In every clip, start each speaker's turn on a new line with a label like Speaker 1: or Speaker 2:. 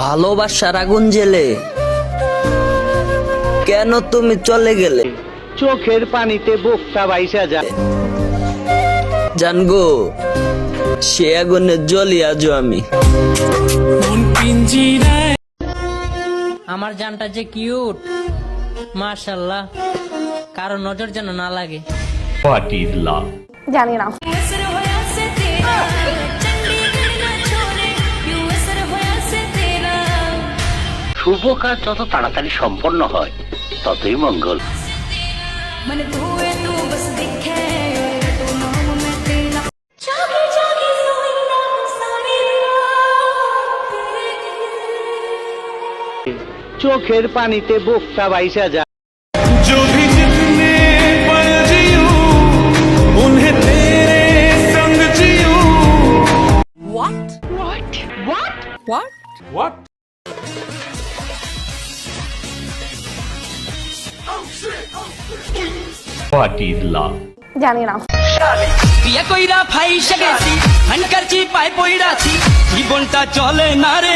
Speaker 1: ভালোবাসার আগুন জেলে। কেন তুমি চলে গেলে?
Speaker 2: চোখের পানিতে বুকটা বাইসা যায়।
Speaker 1: জানগো সে আগুনে জ্বলি আজও আমি।
Speaker 3: আমার জানটা যে কিউট মার্শাল্লাহ কারও নজর যেন না লাগে?
Speaker 4: জানি না।
Speaker 5: শুভ কাজ যত তাড়াতাড়ি সম্পন্ন হয় ততই মঙ্গল
Speaker 2: চোখের পানিতে বোকটা বাইসা যায়
Speaker 6: What? What? What?
Speaker 7: What? What love
Speaker 4: জানি না।
Speaker 3: কইরা পাই পইরাছি জীবনটা চলে না রে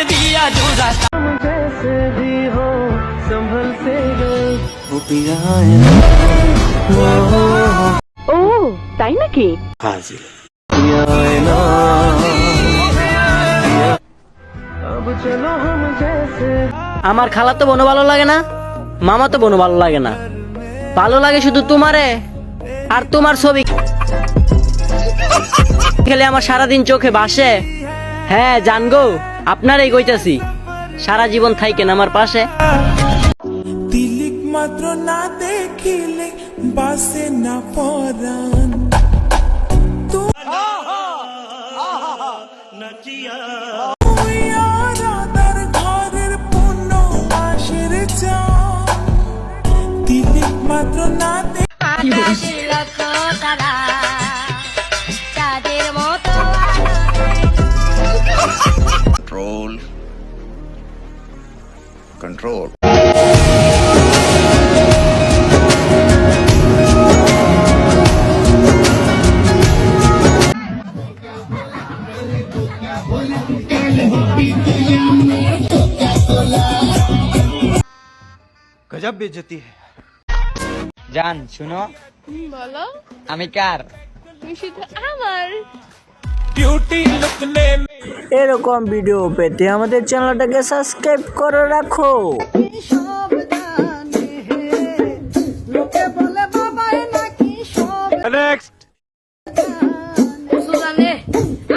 Speaker 3: জোড়া।
Speaker 4: ও তাই নাকি?
Speaker 3: আমার খালা তো বোন ভালো লাগে না মামা তো বোনো ভালো লাগে না। ভালো লাগে শুধু তোমারে আর তোমার ছবি খেলে আমার সারাদিন চোখে ভাসে হ্যাঁ জানগো আপনারই কইতাছি সারা জীবন থাইকেন আমার পাশে
Speaker 6: তিলিক মাত্র না দেখিলে বাসে না পরাণ তুই তিলিক মাত্র না
Speaker 8: আকাশের লক্ষ
Speaker 3: জান শুনো।
Speaker 4: বলো।
Speaker 3: আমি কার?
Speaker 4: তুমি শুধু আমার।
Speaker 6: বিউটি লুক নে
Speaker 3: এরকম ভিডিও পেতে আমাদের চ্যানেলটাকে সাবস্ক্রাইব করে রাখো।
Speaker 8: কিছু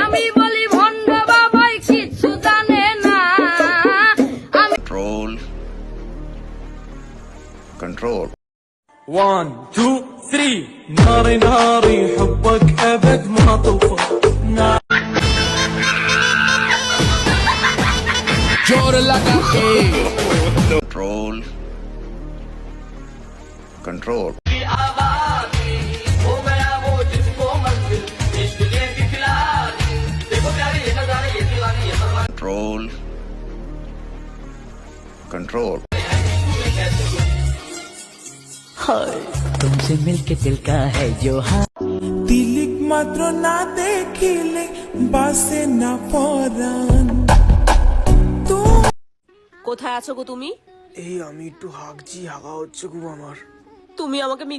Speaker 8: আমি বলি ভণ্ড বাবাই কিছু জানে না। আমি
Speaker 9: control. Control.
Speaker 6: وان تو ثري ناري ناري حبك ابد ما طفى
Speaker 9: control control control control
Speaker 3: तुमसे मिलके दिल का है जो हाँ
Speaker 6: তিলিক মাত্র না দেখিলে বাসে না পরাণ
Speaker 10: কোথায় আছো গো তুমি
Speaker 6: এই আমি একটু হাগছি হাগা হচ্ছে খুব আমার
Speaker 10: তুমি আমাকে মি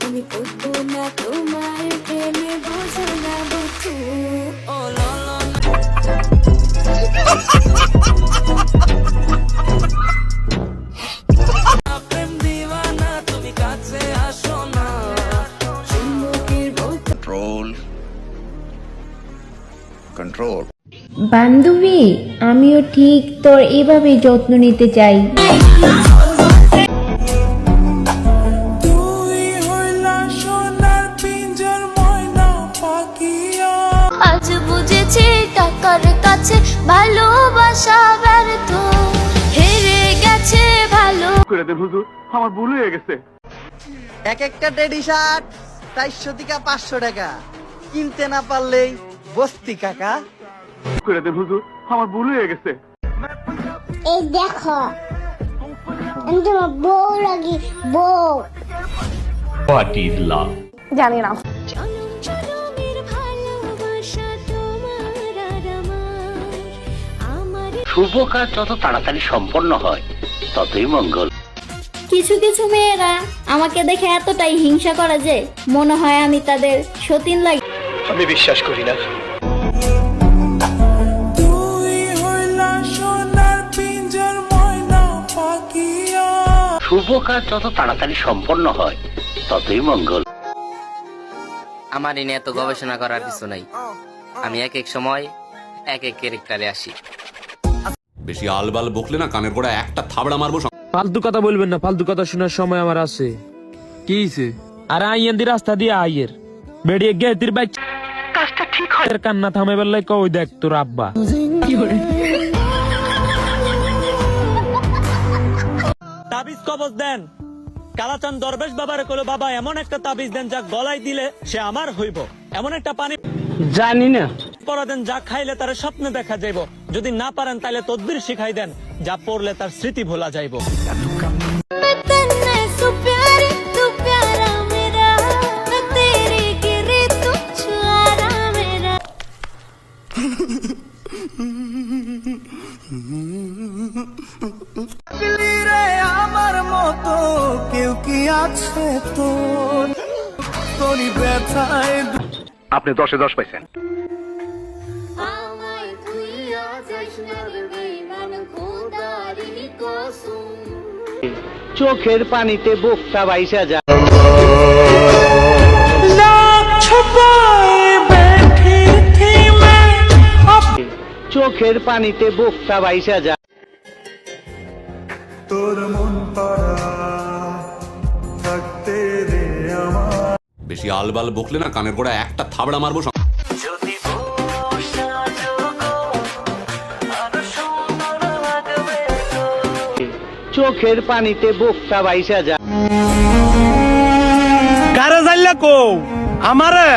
Speaker 8: তুমি করবো না তোমার
Speaker 9: control.
Speaker 11: বান্ধবী আমিও ঠিক তোর এভাবে যত্ন নিতে চাই।
Speaker 8: আজ বুঝেছি টাকার কাছে ভালোবাসা ব্যর্থ। হেরে গেছে ভালো।
Speaker 3: এক একটা টেডি শার্ট চারশো থেকে পাঁচশো টাকা। কিনতে না পারলেই বস্তি কাকা।
Speaker 11: করে দেন হুজুর আমার ভুল হয়ে গেছে এই দেখো আমি তোমার বউ লাগি বউ।
Speaker 7: হোয়াট ইজ লাভ
Speaker 4: জানি না।
Speaker 5: শুভ কাজ যত তাড়াতাড়ি সম্পন্ন হয় ততই মঙ্গল।
Speaker 8: কিছু কিছু মেয়েরা আমাকে দেখে এতটাই হিংসা করে যে মনে হয় আমি তাদের সতীন লাগে।
Speaker 2: আমি বিশ্বাস করি না।
Speaker 5: শুভ কাজ যত তাড়াতাড়ি সম্পন্ন হয় ততই মঙ্গল।
Speaker 12: আমার এনে এত গবেষণা করার কিছু নাই। আমি এক এক সময় এক এক ক্যারেক্টারে আসি।
Speaker 13: বেশি আলবাল বকলে না কানের গোড়া একটা থাবড়া মারবো
Speaker 2: ফালতু কথা বলবেন না ফালতু কথা শোনার সময় আমার আছে। কি হইছে? আর আইয়েন দি রাস্তা দিয়ে আইয়ের। বেড়িয়ে গে তির বাইক কাজটা ঠিক হয়। কান্না থামে বেলায় কই দেখ তোর আব্বা।
Speaker 12: তাবিজ কবজ দেন। কালাচান দরবেশ বাবারে কলো বাবা এমন একটা তাবিজ দেন যা গলায় দিলে সে আমার হইব। এমন একটা পানি
Speaker 2: জানি না।
Speaker 12: পরা দেন যা খাইলে তার স্বপ্নে দেখা যাইব। যদি না পারেন তাহলে তদবির শিখাই দেন যা পড়লে তার স্মৃতি ভোলা যাইব।
Speaker 13: আমার মতো কেউ কি আছে তোর? তোরই ব্যথায়
Speaker 2: আপনি দশে দশ পাইছেন।
Speaker 8: রে
Speaker 2: চোখের পানিতে বোকটা বাইসা যায় চোখের পানিতে বোকটা বাইসা যায়
Speaker 13: তোর মন পাড়া থাকতে রে আমার। বেশি আলবাল বকলে না কানের গোড়া একটা থাবড়া মারবো
Speaker 2: চোখের পানিতে বোকটা বাইসা যা।
Speaker 14: কারে জানলা কো আমারে?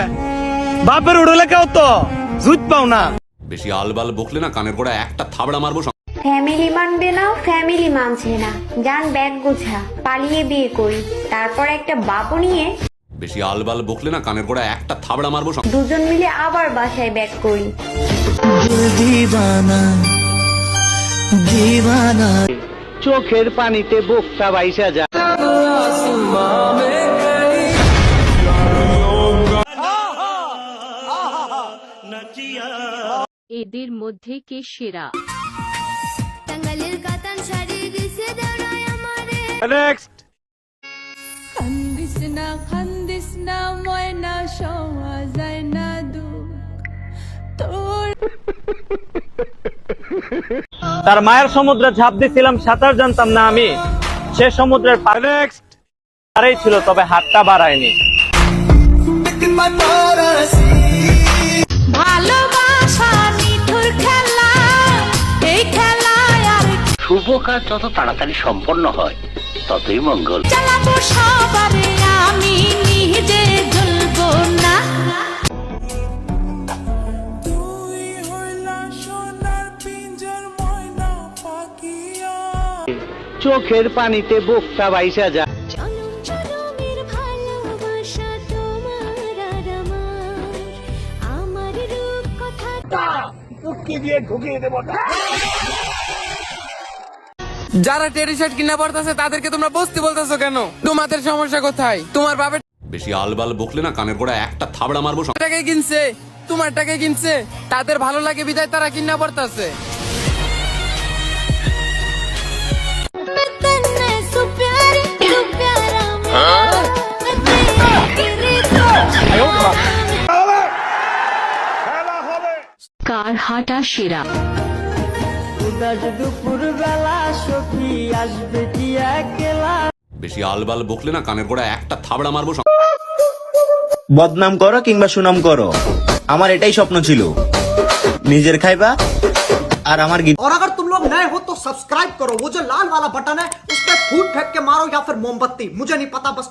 Speaker 14: বাপের উড়লে কেউ তো? জুত পাও না।
Speaker 13: বেশি আলবাল বকলে না কানের গোড়া একটা থাবড়া মারবো
Speaker 11: ফ্যামিলি মানবে না ফ্যামিলি মানছে না। যান ব্যাগ গোছা পালিয়ে বিয়ে করি। তারপর একটা বাবু নিয়ে
Speaker 13: বেশি আলবাল বকলে না কানের গোড়া একটা থাবড়া মারবো
Speaker 11: দুজন মিলে আবার বাসায় ব্যাগ করি।
Speaker 2: চোখের পানিতে বোকটা বাইসা যায়।
Speaker 4: এদের মধ্যে কে সেরা?
Speaker 14: নেক্সট
Speaker 4: খান্দিস না খান্দিস না ময়না সওয়া যায় না দুঃখ তোর
Speaker 2: তার মায়ের সমুদ্রে ঝাঁপ দিছিলাম সাঁতার জানতাম না আমি। সে সমুদ্রের পাড়েই ছিল তবে হাতটা বাড়ায়নি।
Speaker 8: ভালোবাসা
Speaker 5: শুভ কাজ যত তাড়াতাড়ি সম্পন্ন হয় ততই মঙ্গল।
Speaker 8: আমি নিজে জ্বলবো না।
Speaker 2: চোখের পানিতে বোকটা বাইসা যায়
Speaker 8: জনম জনমের ভালোবাসা
Speaker 14: যারা টেরি শার্ট কিনা পড়তেছে তাদেরকে তোমরা বসতে বলতেছো কেন? তোমাদের সমস্যা কোথায়? তোমার বাপের
Speaker 13: বেশি আলবাল বকলে না কানের গোড়া একটা থাবড়া মারবো
Speaker 14: টাকা কিনছে তোমার টাকা কিনছে তাদের ভালো লাগে বিদায় তারা কিনা পড়তেছে
Speaker 4: কার হাটা সেরা?
Speaker 12: দুপুর বেলা সখী আসবে কি একলা
Speaker 13: বেশি আলবাল বকলে না কানের গোড়া একটা থাবড়া মারবো
Speaker 15: বদনাম করো কিংবা সুনাম করো আমার এটাই স্বপ্ন ছিল নিজের খাইবা আর আমার গীত
Speaker 14: और अगर तुम लोग नए हो तो सब्सक्राइब करो वो जो लाल वाला बटन है उस पर फूट फेंक के मारो या फिर मोमबत्ती मुझे नहीं पता बस